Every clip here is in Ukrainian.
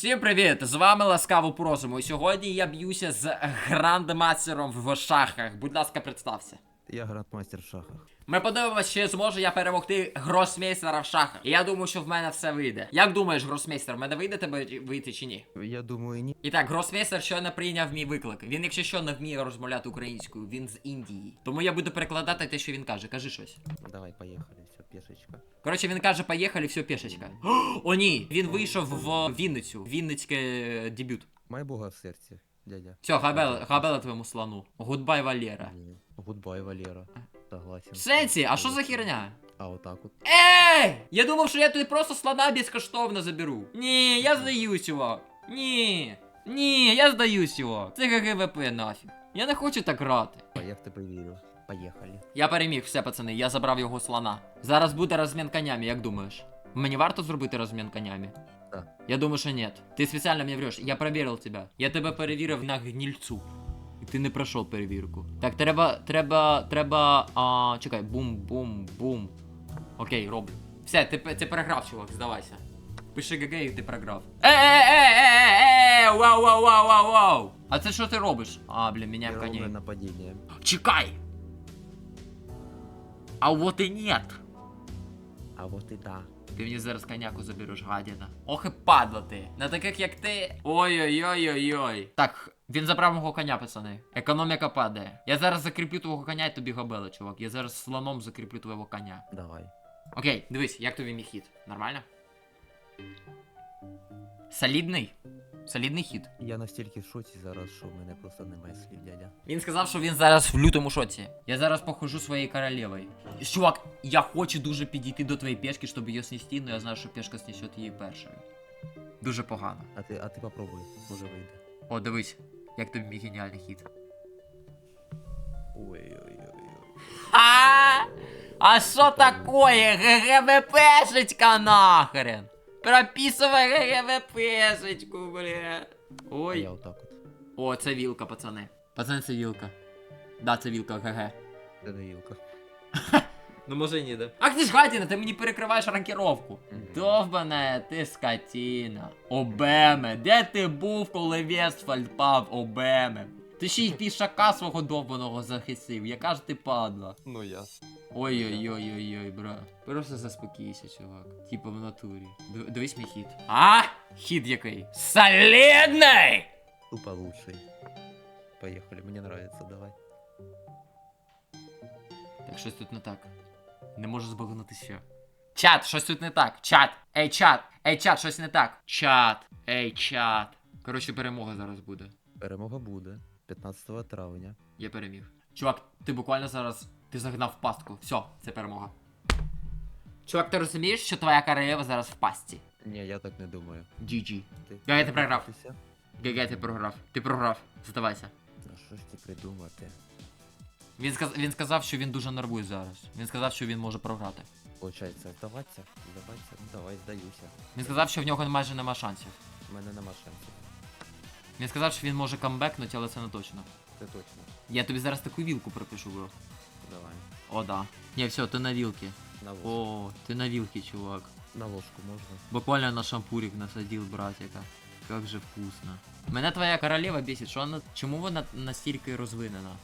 Всім привіт! З вами ласкаво просимо. І сьогодні я б'юся з грандмастером в шахах. Будь ласка, представся. Я грандмастер в шахах. Ми подивимося, чи зможу я перемогти гросмейстера в шахах. І я думаю, що в мене все вийде. Як думаєш, гросмейстер, в мене вийде тебе вийти чи ні? Я думаю, ні. І так, гросмейстер щойно прийняв мій виклик. Він, якщо що, не вміє розмовляти українською, він з Індії. Тому я буду перекладати те, що він каже. Кажи щось. Давай, поїхали, пішечка. Коротше, він каже, поїхали, все, пішечка. О, ні! Він вийшов в Вінницю. Вінницьке е, дебют. Май Бога в серці, дядя. Все, габела, габела твоєму слону. Гудбай, Валера. Гудбай, Валера. Согласен. В сенсі, а що за херня? А отак от. Ей! Я думав, що я тобі просто слона безкоштовно заберу. Ні, я здаюсь, чувак. Ні. Ні, я здаюсь, чувак. Це ГГВП нафіг. Я не хочу так грати. А я в тебе вірю. Поїхали. Я переміг, все, пацани, я забрав його слона. Зараз буде розмін конями, як думаєш? Мені варто зробити розмін конями? Так. Я думаю, що ні. Ти спеціально мені врешь. Я перевірив тебе. Я тебе перевірив на гнільцу. І ти не пройшов перевірку. Так, треба, треба, треба. А, чекай, бум, бум, бум. Окей, роблю. Все, ти, ти програв, чувак, здавайся. Пиши ГГ і ти програв. Е, е, е, е, е, вау, вау, вау, вау, вау. А це що ти робиш? А, блін, коней. нападіння. Чекай! А вот і нет. А от і да. Ти мені зараз коняку забереш, гадіна. Ох і падла ти. На таких як ти. Ой-ой-ой-ой-ой. Так, він забрав мого коня, пацани. Економіка падає. Я зараз закріплю твого коня і тобі габела, чувак. Я зараз слоном закріплю твого коня. Давай. Окей, дивись, як тобі мій хід? Нормально? Солідний? Солідний хід. Я настільки в шоці зараз, що в мене просто немає слів, дядя. Він сказав, що він зараз в лютому шоці. Я зараз похожу своєю королевою. Чувак, я хочу дуже підійти до твоєї пешки, щоб її снести, але я знаю, що пешка снесет її першою. Дуже погано. А ти, а ти попробуй, може вийде. О, дивись, як тобі мій геніальний хід. Ой-ой-ой. А, а що такое? ГГВПшечка нахрен? Прописывай ГГВПшечку, бля. А Ой. я отак от. О, це вілка, пацани. Пацани, це вілка. Да, це вілка, ГГ. Це не вілка. Ну може і ні, да. Ах ти ж гадіна, ти мені перекриваєш ранкіровку. Довбане, ти скотіна. Обеме, де ти був, коли Вестфальд пав, обеме? Ти ще й пішака свого довбаного захисив, яка ж ти падла. Ну я. Ой-ой-ой-ой-ой, бра. Просто заспокійся, чувак. Типа в натурі. Дивись мій хід. А? Хід який? Солідний! Тупо лучший. Поїхали, мені нравится, давай. Так, щось тут не так. Не можу збагнути ще. Чат, щось тут не так. Чат. Ей, чат. Ей, чат, щось не так. Чат. Ей, чат. Коротше, перемога зараз буде. Перемога буде. 15 травня. Я переміг. Чувак, ти буквально зараз. Ти загнав в пастку. Все, це перемога. Чувак, ти розумієш, що твоя королева зараз в пастці? Ні, я так не думаю. GG. Ти... Я це програв. Ти ГГ, ти програв. Ти програв. Здавайся. Ну що ж ти придумати? Він, сказ... він сказав, що він дуже нервує зараз. Він сказав, що він може програти. Получається, вдаватися? Вдаватися? Ну давай, здаюся. Він сказав, що в нього майже нема шансів. У мене нема шансів. Він сказав, що він може камбекнути, але це не точно. Це точно. Я тобі зараз таку вілку пропишу, бро. Давай. О, да. Ні, все, ти на вілки. На ложку. О, ти на вілки, чувак. На ложку можна. Буквально на шампурик насадил братика. Как же вкусно. Мене твоя королева бісить, що вона. Чому вона настільки розвинена?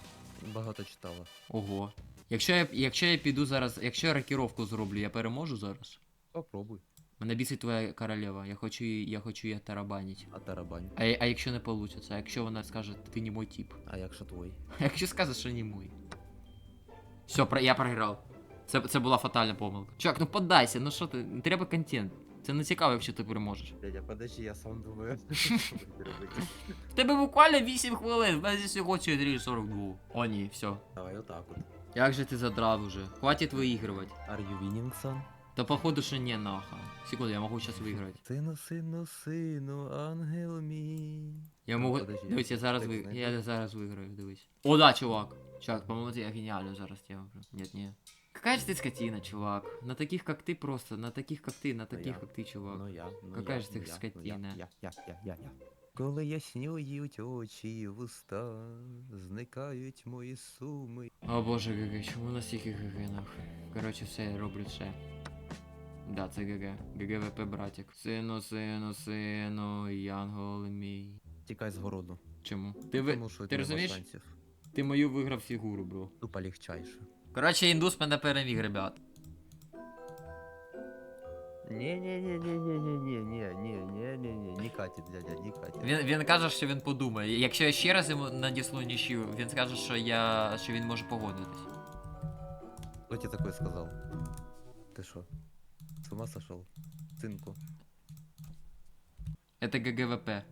Багато читала. Ого. Якщо я, якщо я піду зараз, якщо я рокіровку зроблю, я переможу зараз? Попробуй. Мене бісить твоя королева, я хочу її, я хочу її тарабанить. А тарабань. А, а якщо не вийде, а якщо вона скаже, ти не мой тип. А якщо твой? А якщо скаже, що не мой. Все, про, я програв. Це, це була фатальна помилка. Чувак, ну поддайся, ну що ти, треба контент. Це не цікаво, якщо ти переможеш. Дядя, подожди, я сам думаю. В тебе буквально 8 хвилин, в мене всього 4.42. О ні, все. Давай отак от. Як же ти задрав уже? Хватит виігрувати. Are you winning, son? Да походу, що не нахуй. Секунду, я можу зараз виграти. Сину, сину, сину, ангел мій. Я Ну, можу. подожди, Дивись, я зараз так ви... знайду. Я зараз виграю, дивись. О, да, чувак. Чувак, по-моему, я гениально зараз тему. Нет, нет. Какая же ты скотина, чувак. На таких, как ты просто, на таких, как ты, на таких, я. как ты, чувак. Ну я, ну Какая я, ж ти ну я, ну скотина. Я, я, я, я, я. Коли яснюють очі, вуста, зникають мої суми. О боже, ГГ, чому настільки ГГ нахуй? Короче, все, я роблю все. Да, це ГГ. ГГВП братик. Сину, сину, сину, янгол мій. Тікай з городу. Чому? Ти ви. Тому що ти ти розумієш? шансів. Ти мою виграв фігуру, бро. Тупо легчайше. Коротше, індус мене переміг, ребят. Не-не-не-не-не-не-не-не, не катит, дядя, не катит. Він, він каже, що він подумає. Якщо я ще раз йому надіслу нічию, він скаже, що я. що він може погодитись. Кто тебе такое сказал? Ты что? С ума сошел? Цинку. Это ГГВП.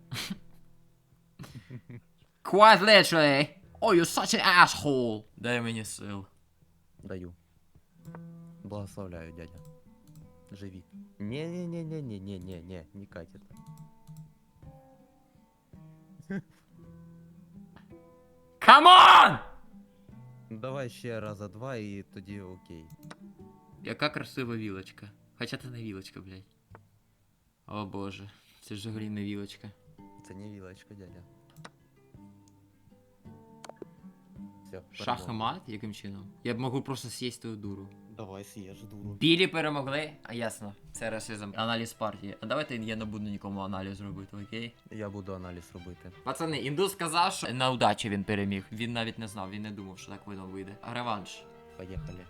Quite literally. Oh, you're such an asshole. Дай мені сил. Даю. Благословляю, дядя. Живи. Не-не-не-не-не-не-не, не катит. Come on! Давай ще раза два і тоді окей. Яка красива вілочка. Хоча це не вілочка, блядь. О боже, це ж взагалі не вілочка. Це не вілочка, дядя. Все, Шах і мат? Яким чином? Я б можу просто з'їсти твою дуру. Давай съешь дуру. Білі перемогли, а ясно. Це расизм. Аналіз партії. А давайте я не буду нікому аналіз робити, окей? Я буду аналіз робити. Пацани, індус сказав, що на удачі він переміг. Він навіть не знав, він не думав, що так воно вийде. Реванш. Поїхали.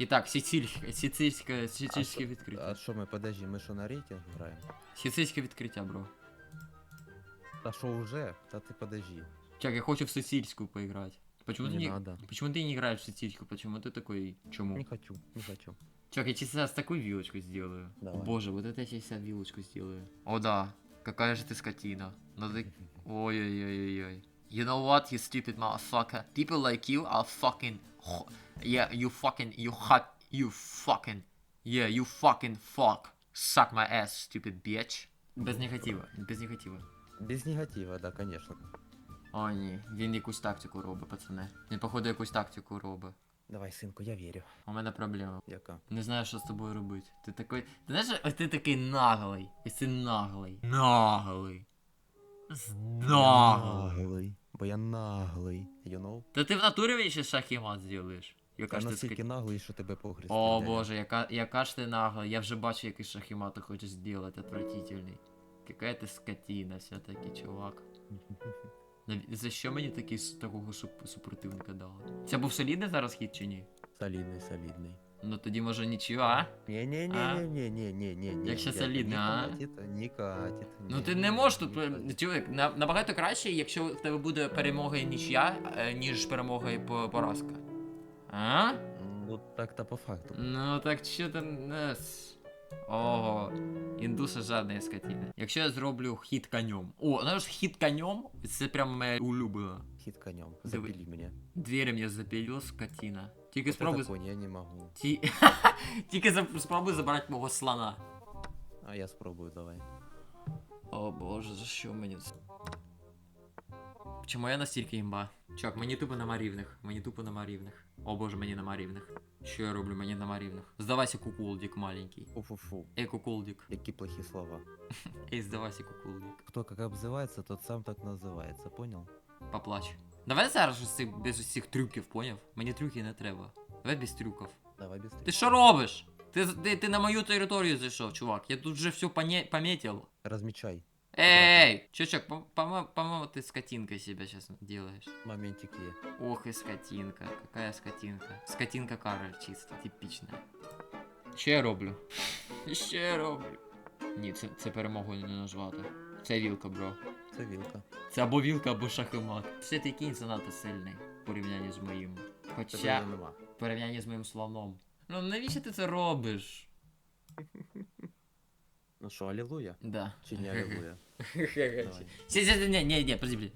І так, сицильське, сицильське, сицильське А відкриття. що ми, подожди, ми що на рейтинг граємо? Сицильське відкриття, бро. Та що вже? Та ти подожди. Чак, я хочу в сицильську поиграть. Почему Не ты не, надо. почему ты не играешь в сицильську? Почему ты такой, чему? Не хочу, не хочу. Чак, я тебе сейчас такую вилочку сделаю. Давай. О, боже, вот это я тебе сейчас вилочку сделаю. О да, какая же ты скотина. Ну ты... Ой-ой-ой-ой-ой. You know what, you stupid motherfucker? People like you are fucking... Yeah, you fucking... You hot... You fucking... Yeah, you fucking fuck. Suck my ass, stupid bitch. Без негатива, без негатива. Без негатива, да, конечно. О, ні, він якусь тактику робить, пацани. Він, походу, якусь тактику робить. Давай, синку, я вірю. У мене проблема. Яка? Не знаю, що з тобою робити. Ти такий. Ти знаєш, ось ти такий наглий. Ось ти наглий. Наглий. З- Наглий. Бо я наглий. You know? Та ти в натурі мені ще шах і мат зробиш. Яка ж ти настільки скот... наглий, що тебе погрізти. О боже, яка, яка ж ти наглий. Я вже бачу, який шах і ти хочеш зробити, отвратительний. Какая ти скотина все-таки, чувак. Нав- За що мені такий, с- такого суп- супротивника дали? Це був солідний зараз хід чи ні? Солідний, солідний. Ну тоді може нічого, а? Не-не-не-не-не-не-не. Якщо солідно, а? Не катит. Ну ти не можеш тут. е, Чоловік, на- набагато краще, якщо в тебе буде перемога і нічия, е, ніж перемога і по- поразка. А? Ну так-то по факту. Ну так що там. Ого, індуса жадної скотини. Якщо я зроблю хід конем. О, знаєш, хід конем це прямо моя улюблена. Хит конем. Запили меня. Двері мені запілила скотина. Тільки Вот спробуй. конь, я не могу. Ті... Тільки за- спробуй забрати мого слона. А я спробую, давай. О боже, за що мені це? Чому я настільки імба? Чувак, мені тупо нема рівних. Мені тупо нема рівних. О боже, мені нема рівних. Що я роблю? Мені нема рівних. Здавайся, куколдик маленький. Фу-фу-фу. Ей, куколдик. Какие плохие слова. Ей, здавайся, куколдик. Кто как обзывается, тот сам так называется, понял? Поплач. Давай зараз ось цих- без усіх трюків, поняв? Мені трюки не треба. Давай без трюків. Давай быстрее. Ти що робиш? Ти, з- ти, ти на мою територію зайшов, чувак. Я тут вже все поне... пометил. Размечай. Эй, чувачок, по- по-моему, ты скотинкой себя сейчас делаешь. Моментик е. Ох и скотинка. Какая скотинка? Скотинка Кароль чисто, типічна. Що я роблю? Що я роблю? Ні, це, це перемогу не назвати. Це вілка, бро. Це вілка. Це або вілка, або шахмат. Все ти кінь занадто сильний в порівнянні з моїм. Хоча в порівнянні з моїм слоном. Ну навіщо ти це робиш? Ну що, алілуя? Да. Чи не алілуя? Давай. Сі, сі, не, не, не, подожди, блядь.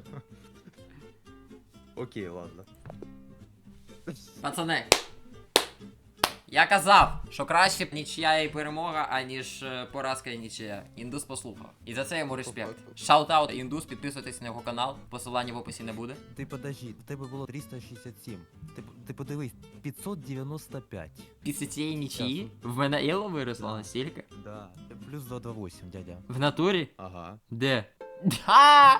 Окей, ладно. Пацани. Я казав, що краще б нічия і перемога, аніж е, поразка і нічия. Індус послухав. І за це йому респект. Шаут-аут індус, підписуйтесь на його канал, посилання в описі не буде. Ти подожди, в тебе було 367. Ти, ти подивись, 595. Після цієї нічиї в мене іло виросло Да. настільки. Да. Плюс 228, дядя. В натурі? Ага. Де? А!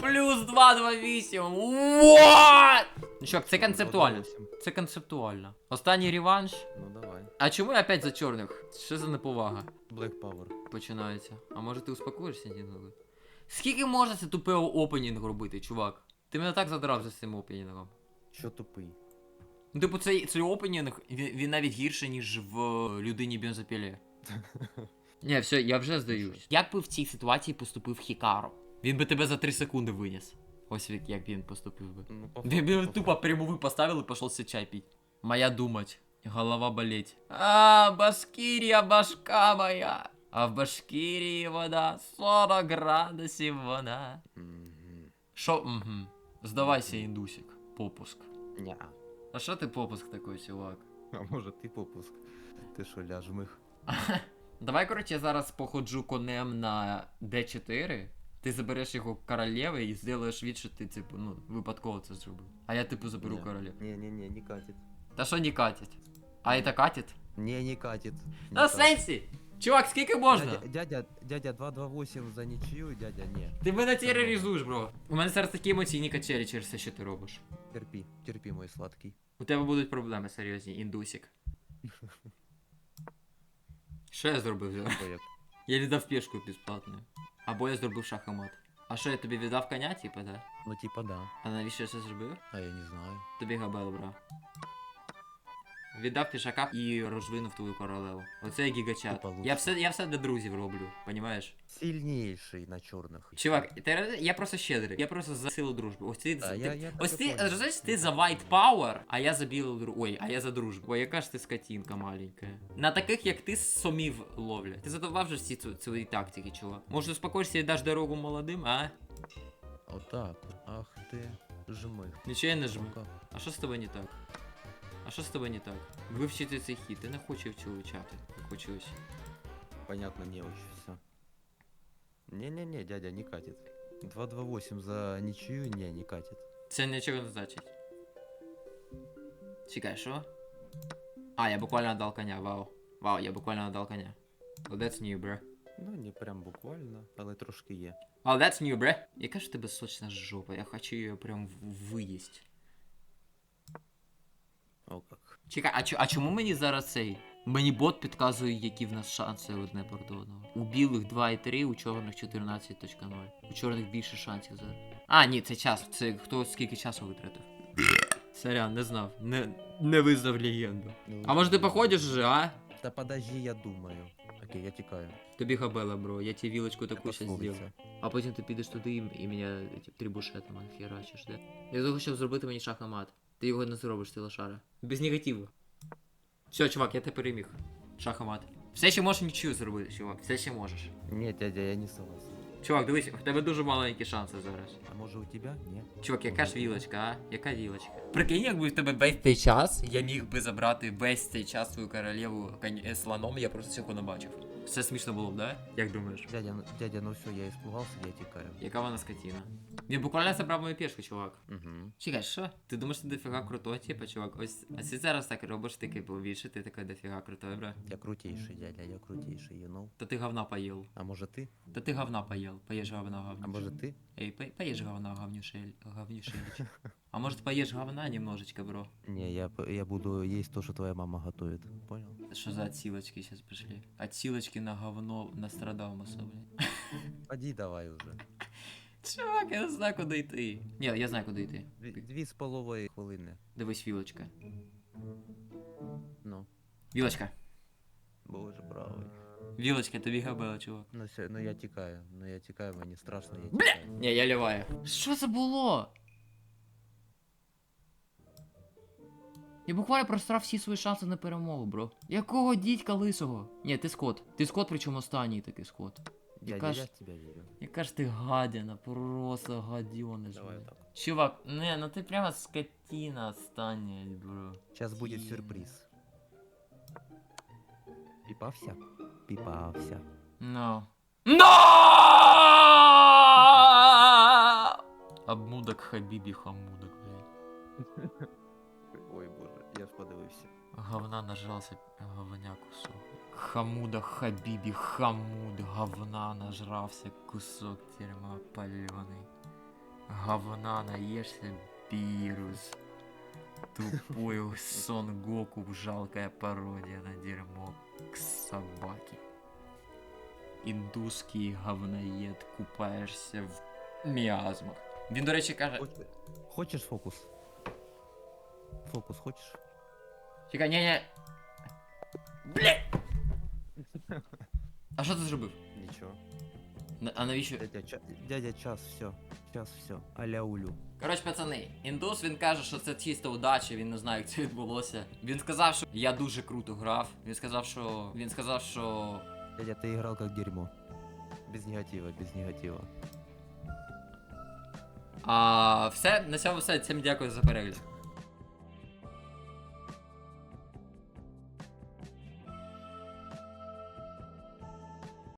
Плюс 228! What? Ну чувак, це концептуально. 2-8. Це концептуально. Останній реванш. Ну давай. А чому я опять за чорних? Що за неповага? Black Power. Починається. А може ти успокоїшся інколи? Скільки можна це тупого опенінг робити, чувак? Ти мене так задрав за цим опенінгом. Що тупий? Ну, типу, цей, цей опенінг, він, він навіть гірше, ніж в людині бензопілі. Ні, все, я вже здаюсь. Як би в цій ситуації поступив Хікаро? Він би тебе за 3 секунди виніс. Ось як- як він поступив би. Ну, по Він би тупо прямовий поставил и пошел чай пить. Моя думать. Голова болеть. А, Башкирия, башка моя. А в Башкирии вода 40 градусів вода. Шо? Угу. Здавайся, індусик. Попуск. Ня. А що ти попуск такой, чувак? А може ти попуск? Ти що, ляжмих? Давай, коротше, я зараз походжу конем на D4. Ти забереш його королеви і зробиш від, що ти, типу, ну, випадково це зробив. А я, типу, заберу Ні. королеву. Не-не-не, не катит. Та що не катять? А це катить? Не, не катит. Не Та катит. сенсі! Чувак, скільки можна? Дядя, дядя, дядя 228 за нічию, дядя, ні. Ти мене тероризуєш, бро. У мене зараз такі емоційні качелі через те, що ти робиш. Терпи, терпи, мой сладкий. У тебе будуть проблеми серйозні, індусик. Що я зробив зараз? Ой, як. Я віддав пішку безплатну. Або я зробив шахомат. А що я тобі віддав коня, типа, да? Ну типа да. А навіщо я це зробив? А я не знаю. Тобі габел, бро. Віддав пішака і розвинув твою королеву. Оце гігачат. Тупо лучше. Я все, я все для друзів роблю, понімаєш? Сильнейший на чорних. Чувак, ти, я просто щедрий. Я просто за силу дружби. Ось ти, А, ти- я- я ось ти, понял. розумієш, ти за white power, а я за білу дружбу. Ой, а я за дружбу. Ой, яка ж ти скотінка маленька. На таких, як ти, сомів ловлять. Ти задавав же всі ці свої тактики, чувак. Може, успокоїшся і даш дорогу молодим, а? Отак. Ах ти жмих. Нічого я не жму. Ну-ка. А що з тобою не так? А що з тобою не так? Вивчити цей хід, ти не хочеш вивчати, як хочеш. Понятно, не очень все. Не-не-не, дядя, не катит. 228 за ничью, не, не катит. Це нічого не значить. Чекай, що? А, я буквально надал коня, вау. Вау, я буквально надал коня. Well, that's new, bro. Ну, не прям буквально, але трошки є. Well, that's new, bro. Яка ж в тебе сочна жопа, я хочу її прям в- виїсть. О как. Чекай, а, чо- а чому мені зараз цей? Мені бот підказує, які в нас шанси одне проти одного. У білих 2,3, у чорних 14.0. У чорних більше шансів зараз. А, ні, це час. Це хто скільки часу витратив. Сорян, не знав. Не, не визнав легенду. Ну, А може ти походиш вже, а? Да подожди, я думаю. Окей, я тікаю. Тобі габела, бро, я тебе вілочку таку щас зроблю. А потім ти підеш туди і, і мене ті, трибушетом херачиш, да? Я того, щоб зробити мені шахмат. Ти його не зробиш, ти лошара. Без негативу. Все, чувак, я тебе переміг. Шахмат. Все ще можеш нічого зробити, чувак. Все ще можеш. Нет, дядя, я не согласен. Чувак, дивись, у тебе дуже маленькі шанси зараз. А може у тебя? Нет. Чувак, яка ж вілочка, а? Яка вілочка? Прикинь, якби в тебе весь цей час, я міг би забрати весь цей час свою королеву е, слоном, я просто цього не бачив. Все смішно було б, да? Як думаєш? Дядя, ну- дядя, ну все, я испугался, я тікаю. Яка вона скотина? Він буквально забрав мою пішку, чувак. Угу. Чекай, що? Ти думаєш, ти дофіга крутой, типа, чувак? Ось, а ти зараз так робиш, ти типу більше, ти така дофіга крутой, бра. Я крутейший, дядя, я крутейший, you know. Та ти говна поїл. А може ти? Та ти говна поїл. Поїж говна А говнюш. може ти? Ей, по- поїж говна говнюшель, говнюшель. А может поешь говна немножечко, бро? Не, я, п- я буду есть то, что твоя мама готовит. Понял? Что за отсилочки сейчас пришли? Отсилочки на говно Нострадамуса, блин. Поди давай уже. Чувак, я не знаю, куди йти. Ні, я знаю, куди йти. Дві, дві з половою хвилини. Дивись, вілочка. Ну, Вілочка. боже правий. Вілочка, тобі габела, чувак. Ну все, ну я тікаю. Ну я тікаю, мені страшно, я тікаю. Ні, я ліваю. Що це було? Я буквально просрав всі свої шанси на перемогу, бро. Якого дідька лисого? Ні, ти скот. Ти скот, причому останній такий скот. Дядя, Яка я ж- тебя верю. Яка ж ти гадіна, просто. Давай вот так. Чувак, не, ну ти прямо скотина остання, бро. Сейчас будет сюрприз. Пипався? Пипався. No. No! Обмудок Хабібі хамудок, блядь. Ой боже, я ж подивився. Говна нажрался, говня кусок. Хамуда Хабибі, хамуд, говна нажрався, кусок дерьма паленый. Говна наешься, вирус. Тупой Сон Гоку, жалкая пародия на дерьмо к собаке. Індусський говноєд, купаєшся в міазмах. Він, до речі, каже. Хоч- Хочешь фокус? Фокус хочешь? Чекай, ні, ні. Бля! А що ти зробив? Ничего. На- А навіщо? Дядя, ча- дядя час, все. Час, все. Аля улю. Коротше, пацани, індус він каже, що це чисто удача, він не знає, як це відбулося. Він сказав, що я дуже круто грав. Він сказав, що. Він сказав, що. Дядя, ты играл как дерьмо. Без негатива, без негатива. А все, на цьому все. Всім дякую за перегляд.